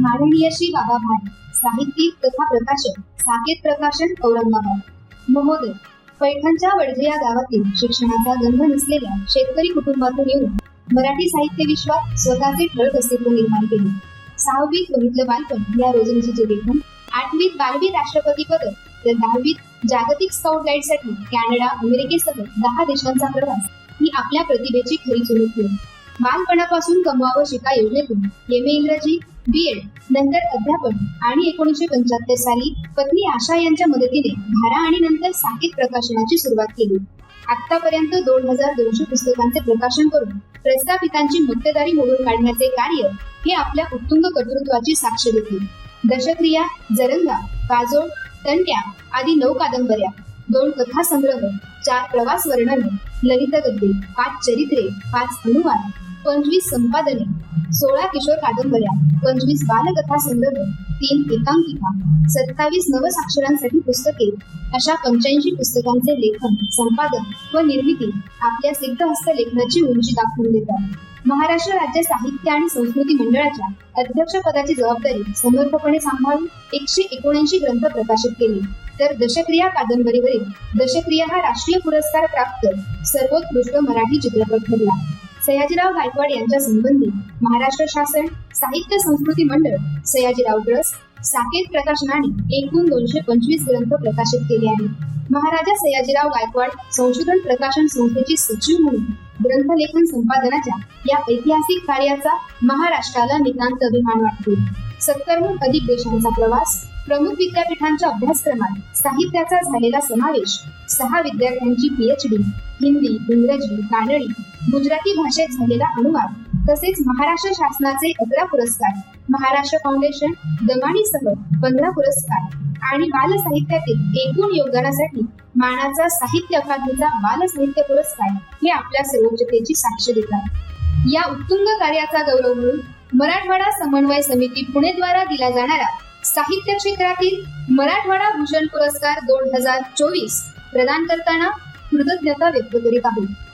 माननीय श्री बाबा भाट साहित्यिक तथा प्रकाशक. साकेत प्रकाशन औरंगाबाद. महोदय पैठणच्या वडजे या गावातील शिक्षणाचा गंध नसलेल्या शेतकरी कुटुंबातून येऊन मराठी साहित्य विश्वात स्वतःचे ठळक अस्तित्व निर्माण केले. सहावीत बघितलं बालपण या रोजनीचे लेखन आठवीत बालवी राष्ट्रपती पदक तर दहावीत जागतिक स्काउट गाईडसाठी कॅनडा अमेरिकेसह दहा देशांचा प्रवास ही आपल्या प्रतिभेची खरी चुलत होती बालपणापासून कमवावं शिका योजनेतून एम ए इंग्रजी बी एड नंतर अध्यापन आणि एकोणीसशे पंच्याहत्तर साली पत्नी आशा यांच्या मदतीने धारा आणि नंतर साहित्य प्रकाशनाची सुरुवात केली. आतापर्यंत दोन हजार दोनशे पुस्तकांचे प्रकाशन करून प्रस्थापितांची मक्तेदारी मोडून काढण्याचे कार्य हे आपल्या उत्तुंग कर्तृत्वाची साक्ष देते. दशक्रिया जरंगा काजोड तंट्या आदी नऊ कादंबऱ्या दोन कथा संग्रह चार प्रवास वर्णन ललित गद्दे पाच चरित्रे पाच अनुवाद पंचवीस संपादने सोळा किशोर कादंबऱ्या पंचवीस बालकथा संदर्भ तीन एकांकिका सत्तावीस नवसाक्षरांसाठी पुस्तके अशा पंच्याऐंशी पुस्तकांचे लेखन संपादन व निर्मिती आपल्या सिद्धहस्त लेखनाची उंची दाखवून देतात. महाराष्ट्र राज्य साहित्य आणि संस्कृती मंडळाच्या अध्यक्षपदाची जबाबदारी समर्थपणे सांभाळून एकशे एकोणऐंशी ग्रंथ प्रकाशित केले. तर दशक्रिया कादंबरीवरील दशक्रिया हा राष्ट्रीय पुरस्कार प्राप्त सर्वोत्कृष्ट मराठी चित्रपट ठरला. सयाजीराव गायकवाड यांच्या संबंधी महाराष्ट्र शासन साहित्य संस्कृती मंडळ सयाजीराव ट्रस्ट साकेत प्रकाशनाने एकूण दोनशे पंचवीस ग्रंथ प्रकाशित केले आहेत. महाराजा सयाजीराव गायकवाड संशोधन प्रकाशन संस्थेचे सचिव म्हणून ग्रंथलेखन संपादनाच्या या ऐतिहासिक कार्याचा महाराष्ट्राला नितांत अभिमान वाटतो. सत्तरहून अधिक देशांचा प्रवास प्रमुख विद्यापीठांच्या अभ्यासक्रमात साहित्याचा झालेला समावेश सहा विद्यार्थ्यांची पीएचडी हिंदी इंग्रजी कानडी गुजराती भाषेत झालेला अनुवाद तसेच महाराष्ट्र शासनाचे अकरा पुरस्कार महाराष्ट्र फाउंडेशन दमाणीसह पंधरा पुरस्कार आणि बाल साहित्यातील एकूण योगदानासाठी मानाचा साहित्य अकादमीचा बाल साहित्य पुरस्कार हे आपल्या सर्वोच्चतेची साक्ष देतात. या उत्तुंग कार्याचा गौरव म्हणून मराठवाडा समन्वय समिती पुणे द्वारा दिला जाणारा साहित्य क्षेत्रातील मराठवाडा भूषण पुरस्कार दोन हजार चोवीस प्रदान करताना कृतज्ञता व्यक्त करीत आहोत